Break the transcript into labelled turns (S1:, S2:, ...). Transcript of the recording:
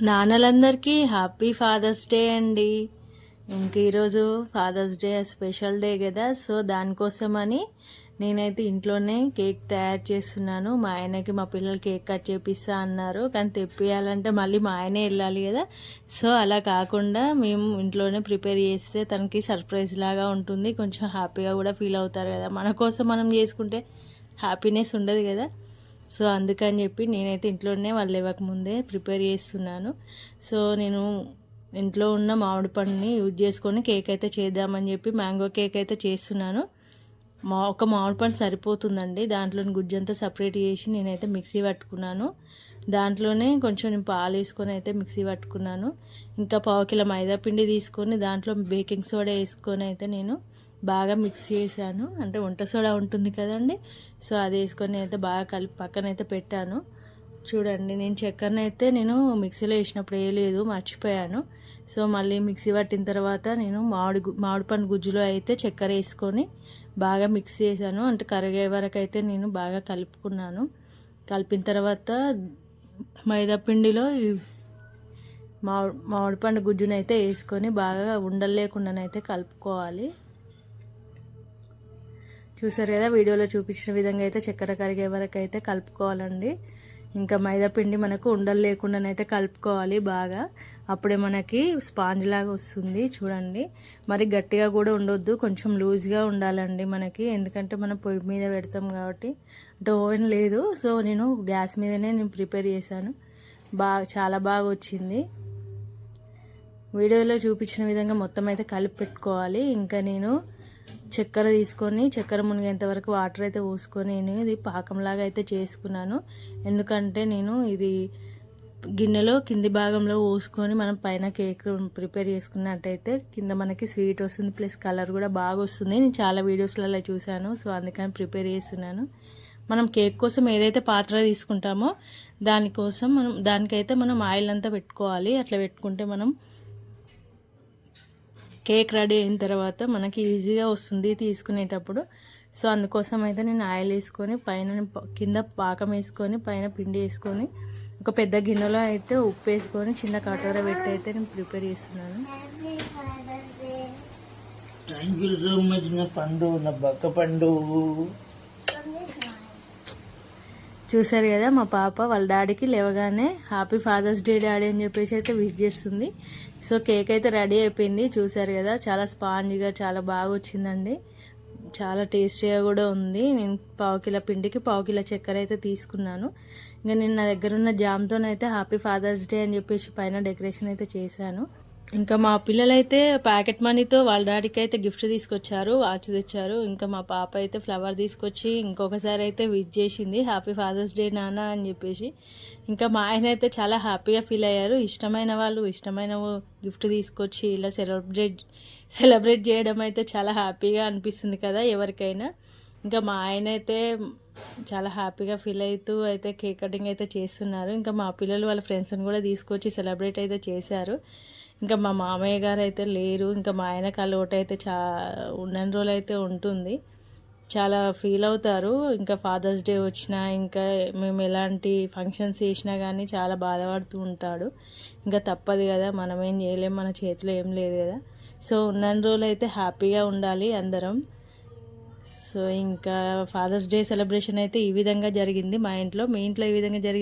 S1: నాన్నలందరికీ happy fathers day అండి. ఇంక ఈరోజు ఫాదర్స్ డే స్పెషల్ డే కదా సో దానికోసమని నేనైతే ఇంట్లోనే కేక్ తయారు చేస్తున్నాను. మా ఆయనకి మా పిల్లలు కేక్ కట్ చేపిస్తా అన్నారు కానీ తెప్పియాలంటే మళ్ళీ మా ఆయనే వెళ్ళాలి కదా. సో అలా కాకుండా మేము ఇంట్లోనే ప్రిపేర్ చేస్తే తనకి సర్ప్రైజ్ లాగా ఉంటుంది. కొంచెం హ్యాపీగా కూడా ఫీల్ అవుతారు కదా. మన కోసం మనం చేసుకుంటే హ్యాపీనెస్ ఉండదు కదా. సో అందుకని చెప్పి నేనైతే ఇంట్లోనే వాళ్ళు ఇవ్వకముందే ప్రిపేర్ చేస్తున్నాను. సో నేను ఇంట్లో ఉన్న మామిడి పండుని యూజ్ చేసుకొని కేక్ అయితే చేద్దామని చెప్పి మ్యాంగో కేక్ అయితే చేస్తున్నాను. మా ఒక మామిడి పండు సరిపోతుందండి. దాంట్లోని గుజ్జంతా సపరేట్ చేసి నేనైతే మిక్సీ పట్టుకున్నాను. దాంట్లోనే కొంచెం పాలు వేసుకొని అయితే మిక్సీ పట్టుకున్నాను. ఇంకా పావు కిలో మైదా పిండి తీసుకొని దాంట్లో బేకింగ్ సోడా వేసుకొని అయితే నేను బాగా మిక్స్ చేశాను. అంటే వంట సోడా ఉంటుంది కదండి. సో అది వేసుకొని అయితే బాగా కలిపి పక్కన అయితే పెట్టాను. చూడండి నేను చక్కెరని అయితే నేను మిక్సీలో వేసినప్పుడు వేయలేదు మర్చిపోయాను. సో మళ్ళీ మిక్సీ పట్టిన తర్వాత నేను మామిడి మామిడి పండు గుజ్జులో అయితే చక్కెర వేసుకొని బాగా మిక్స్ చేశాను. అంటే కరిగే వరకు అయితే నేను బాగా కలుపుకున్నాను. కలిపిన తర్వాత మైదా పిండిలో మామిడి మామిడి పండు గుజ్జునైతే వేసుకొని బాగా ఉండలేకుండానైతే కలుపుకోవాలి. చూసారు కదా వీడియోలో చూపించిన విధంగా అయితే చక్కెర కరిగే వరకు అయితే కలుపుకోవాలండి. ఇంకా మైదా పిండి మనకు ఉండలు లేకుండానైతే కలుపుకోవాలి బాగా. అప్పుడే మనకి స్పాంజ్ లాగా వస్తుంది చూడండి. మరి గట్టిగా కూడా ఉండొద్దు కొంచెం లూజ్గా ఉండాలండి మనకి. ఎందుకంటే మనం పొయ్యి మీద పెడతాం కాబట్టి. అంటే ఓవెన్ లేదు సో నేను గ్యాస్ మీదనే నేను ప్రిపేర్ చేశాను. బాగా చాలా బాగా వచ్చింది. వీడియోలో చూపించిన విధంగా మొత్తం అయితే కలిపి పెట్టుకోవాలి. ఇంకా నేను చక్కెర తీసుకొని చక్కెర మునిగేంత వరకు వాటర్ అయితే పోసుకొని నేను ఇది పాకంలాగా అయితే చేసుకున్నాను. ఎందుకంటే నేను ఇది గిన్నెలో కింది భాగంలో పోసుకొని మనం పైన కేక్ ప్రిపేర్ చేసుకున్నట్టయితే కింద మనకి స్వీట్ వస్తుంది ప్లస్ కలర్ కూడా బాగా వస్తుంది. నేను చాలా వీడియోస్లలో చూశాను సో అందుకని ప్రిపేర్ చేస్తున్నాను. మనం కేక్ కోసం ఏదైతే పాత్ర తీసుకుంటామో దానికోసం మనం దానికైతే మనం ఆయిల్ అంతా పెట్టుకోవాలి. అట్లా పెట్టుకుంటే మనం కేక్ రెడీ అయిన తర్వాత మనకి ఈజీగా వస్తుంది తీసుకునేటప్పుడు. సో అందుకోసం అయితే నేను ఆయిల్ వేసుకొని పైన కింద పాకం వేసుకొని పైన పిండి వేసుకొని ఒక పెద్ద గిన్నెలో అయితే ఉప్పు వేసుకొని చిన్న కటోర పెట్టి అయితే నేను ప్రిపేర్ చేస్తున్నాను.
S2: థ్యాంక్ యూ సో మచ్ నా పండు నా బక్క పండు.
S1: చూశారు కదా మా పాప వాళ్ళ డాడీకి లేవగానే హ్యాపీ ఫాదర్స్ డే డాడీ అని చెప్పేసి అయితే విష్ చేస్తుంది. సో కేక్ అయితే రెడీ అయిపోయింది చూశారు కదా చాలా స్పాంజ్గా చాలా బాగా వచ్చిందండి. చాలా టేస్టీగా కూడా ఉంది. నేను పావు కిలో పిండికి పావు కిలో చక్కెర అయితే తీసుకున్నాను. ఇంకా నేను నా దగ్గర ఉన్న జామ్తోనైతే హ్యాపీ ఫాదర్స్ డే అని చెప్పేసి పైన డెకరేషన్ అయితే చేశాను. ఇంకా మా పిల్లలైతే ప్యాకెట్ మనీతో వాళ్ళ డాడీకి అయితే గిఫ్ట్ తీసుకొచ్చారు వాచ్ తెచ్చారు. ఇంకా మా పాప అయితే ఫ్లవర్ తీసుకొచ్చి ఇంకొకసారి అయితే విజ్ చేసింది హ్యాపీ ఫాదర్స్ డే నాన్న అని చెప్పేసి. ఇంకా మా ఆయన అయితే చాలా హ్యాపీగా ఫీల్ అయ్యారు. ఇష్టమైన వాళ్ళు ఇష్టమైన గిఫ్ట్ తీసుకొచ్చి ఇలా సెలబ్రేట్ సెలబ్రేట్ చేయడం అయితే చాలా హ్యాపీగా అనిపిస్తుంది కదా ఎవరికైనా. ఇంకా మా ఆయన అయితే చాలా హ్యాపీగా ఫీల్ అవుతూ అయితే కేక్ కటింగ్ అయితే చేస్తున్నారు. ఇంకా మా పిల్లలు వాళ్ళ ఫ్రెండ్స్ని కూడా తీసుకొచ్చి సెలబ్రేట్ అయితే చేశారు. ఇంకా మా మామయ్య గారు అయితే లేరు ఇంకా మా ఆయన అలవాటు అయితే చా ఉన్నన్ని రోజులు అయితే ఉంటుంది. చాలా ఫీల్ అవుతారు. ఇంకా ఫాదర్స్ డే వచ్చినా ఇంకా మేము ఎలాంటి ఫంక్షన్స్ చేసినా కానీ చాలా బాధపడుతూ ఉంటాడు. ఇంకా తప్పదు కదా మనం ఏం చేయలేం మన చేతిలో ఏం లేదు కదా. సో ఉన్నన్ని రోజులు అయితే హ్యాపీగా ఉండాలి అందరం. సో ఇంకా ఫాదర్స్ డే సెలబ్రేషన్ అయితే ఈ విధంగా జరిగింది. మా ఇంట్లో మీ ఇంట్లో ఈ విధంగా జరిగింది